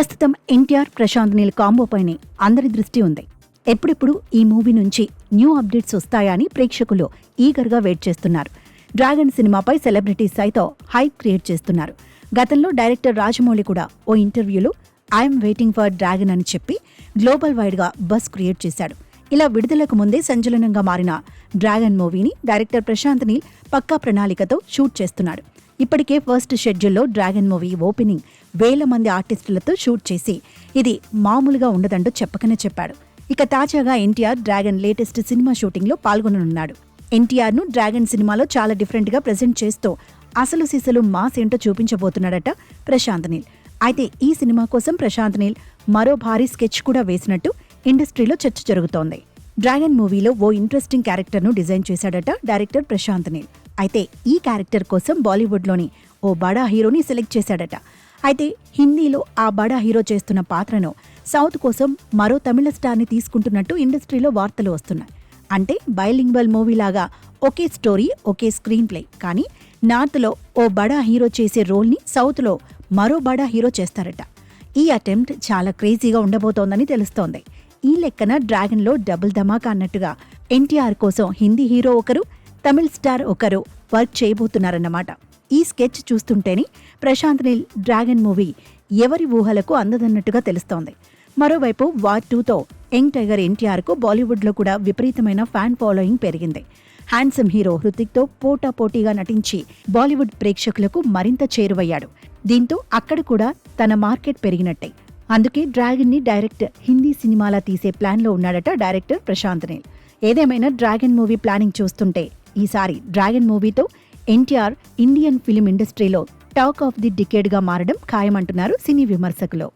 ప్రస్తుతం ఎన్టీఆర్ ప్రశాంత్ నీల్ కాంబోపైనే అందరి దృష్టి ఉంది. ఎప్పుడెప్పుడు ఈ మూవీ నుంచి న్యూ అప్డేట్స్ వస్తాయా అని ప్రేక్షకులు ఈగర్గా వెయిట్ చేస్తున్నారు. డ్రాగన్ సినిమాపై సెలబ్రిటీస్ సైతం హైప్ క్రియేట్ చేస్తున్నారు. గతంలో డైరెక్టర్ రాజమౌళి కూడా ఓ ఇంటర్వ్యూలో ఐఎమ్ వెయిటింగ్ ఫర్ డ్రాగన్ అని చెప్పి గ్లోబల్ వైడ్గా బస్ క్రియేట్ చేశాడు. ఇలా విడుదలకు ముందే సంచలనంగా మారిన డ్రాగన్ మూవీని డైరెక్టర్ ప్రశాంత్ నీల్ పక్కా ప్రణాళికతో షూట్ చేస్తున్నాడు. ఇప్పటికే ఫస్ట్ షెడ్యూల్లో డ్రాగన్ మూవీ ఓపెనింగ్ వేల మంది ఆర్టిస్టులతో షూట్ చేసి ఇది మామూలుగా ఉండదంటూ చెప్పకనే చెప్పాడు. ఇక తాజాగా ఎన్టీఆర్ డ్రాగన్ లేటెస్ట్ సినిమా షూటింగ్లో పాల్గొననున్నాడు. ఎన్టీఆర్ను డ్రాగన్ సినిమాలో చాలా డిఫరెంట్గా ప్రజెంట్ చేస్తూ అసలు సిసలు మాస్ ఏంటో చూపించబోతున్నాడట ప్రశాంత్ నీల్. అయితే ఈ సినిమా కోసం ప్రశాంత్ నీల్ మరో భారీ స్కెచ్ కూడా వేసినట్టు ఇండస్ట్రీలో చర్చ జరుగుతోంది. డ్రాగన్ మూవీలో ఓ ఇంట్రెస్టింగ్ క్యారెక్టర్ను డిజైన్ చేశాడట డైరెక్టర్ ప్రశాంత్ నీల్. అయితే ఈ క్యారెక్టర్ కోసం బాలీవుడ్లోని ఓ బడా హీరోని సెలెక్ట్ చేశాడట. అయితే హిందీలో ఆ బడా హీరో చేస్తున్న పాత్రను సౌత్ కోసం మరో తమిళ స్టార్ని తీసుకుంటున్నట్టు ఇండస్ట్రీలో వార్తలు వస్తున్నాయి. అంటే బైలింగ్వల్ మూవీలాగా ఒకే స్టోరీ ఒకే స్క్రీన్ ప్లే. కానీ నార్త్లో ఓ బడా హీరో చేసే రోల్ని సౌత్లో మరో బడా హీరో చేస్తారట. ఈ అటెంప్ట్ చాలా క్రేజీగా ఉండబోతోందని తెలుస్తోంది. ఈ లెక్కన డ్రాగన్లో డబుల్ ధమాకా అన్నట్టుగా ఎన్టీఆర్ కోసం హిందీ హీరో ఒకరు తమిళ్ స్టార్ ఒకరు వర్క్ చేయబోతున్నారన్నమాట. ఈ స్కెచ్ చూస్తుంటేనే ప్రశాంత్ నీల్ డ్రాగన్ మూవీ ఎవరి ఊహలకు అందదన్నట్టుగా తెలుస్తోంది. మరోవైపు వార్ టూతో యంగ్ టైగర్ ఎన్టీఆర్కు బాలీవుడ్లో కూడా విపరీతమైన ఫ్యాన్ ఫాలోయింగ్ పెరిగింది. హ్యాండ్సమ్ హీరో హృతిక్తో పోటా పోటీగా నటించి బాలీవుడ్ ప్రేక్షకులకు మరింత చేరువయ్యాడు. దీంతో అక్కడ కూడా తన మార్కెట్ పెరిగినట్టే. అందుకే డ్రాగన్ని డైరెక్ట్ హిందీ సినిమాలా తీసే ప్లాన్లో ఉన్నాడట డైరెక్టర్ ప్రశాంత్ నీల్. ఏదేమైనా డ్రాగన్ మూవీ ప్లానింగ్ చూస్తుంటే ఈసారి డ్రాగన్ మూవీతో ఎన్టీఆర్ ఇండియన్ ఫిలిం ఇండస్ట్రీలో టాక్ ఆఫ్ ది డికేడ్గా మారడం ఖాయమంటున్నారు సినీ విమర్శకులు.